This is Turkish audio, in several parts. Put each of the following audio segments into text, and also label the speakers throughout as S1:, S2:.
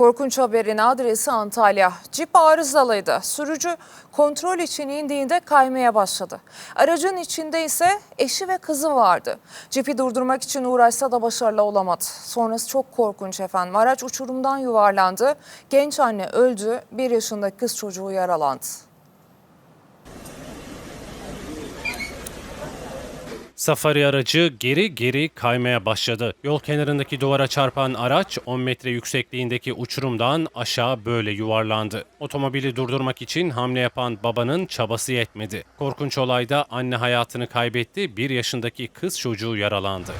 S1: Korkunç haberin adresi Antalya. Cip arızalıydı. Sürücü kontrol için indiğinde kaymaya başladı. Aracın içinde ise eşi ve kızı vardı. Cipi durdurmak için uğraşsa da başarılı olamadı. Sonrası çok korkunç efendim. Araç uçurumdan yuvarlandı. Genç anne öldü. Bir yaşındaki kız çocuğu yaralandı.
S2: Safari aracı geri geri kaymaya başladı. Yol kenarındaki duvara çarpan araç 10 metre yüksekliğindeki uçurumdan aşağı böyle yuvarlandı. Otomobili durdurmak için hamle yapan babanın çabası yetmedi. Korkunç olayda anne hayatını kaybetti, 1 yaşındaki kız çocuğu yaralandı.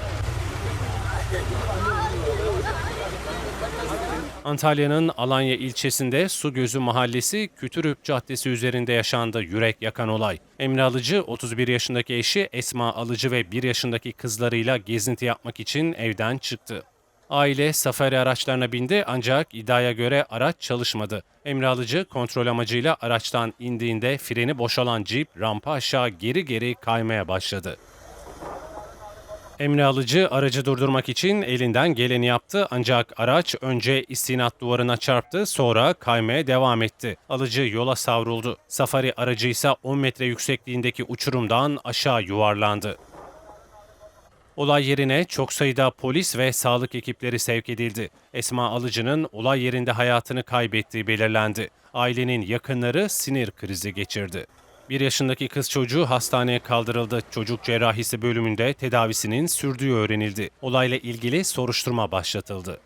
S2: Antalya'nın Alanya ilçesinde Su Gözü Mahallesi Kütürüp Caddesi üzerinde yaşandı yürek yakan olay. Emre Alıcı 31 yaşındaki eşi Esma Alıcı ve 1 yaşındaki kızlarıyla gezinti yapmak için evden çıktı. Aile safari araçlarına bindi ancak iddiaya göre araç çalışmadı. Emre Alıcı kontrol amacıyla araçtan indiğinde freni boşalan cip rampa aşağı geri geri kaymaya başladı. Emre Alıcı aracı durdurmak için elinden geleni yaptı ancak araç önce istinat duvarına çarptı sonra kaymaya devam etti. Alıcı yola savruldu. Safari aracı ise 10 metre yüksekliğindeki uçurumdan aşağı yuvarlandı. Olay yerine çok sayıda polis ve sağlık ekipleri sevk edildi. Esma Alıcı'nın olay yerinde hayatını kaybettiği belirlendi. Ailenin yakınları sinir krizi geçirdi. Bir yaşındaki kız çocuğu hastaneye kaldırıldı. Çocuk cerrahisi bölümünde tedavisinin sürdüğü öğrenildi. Olayla ilgili soruşturma başlatıldı.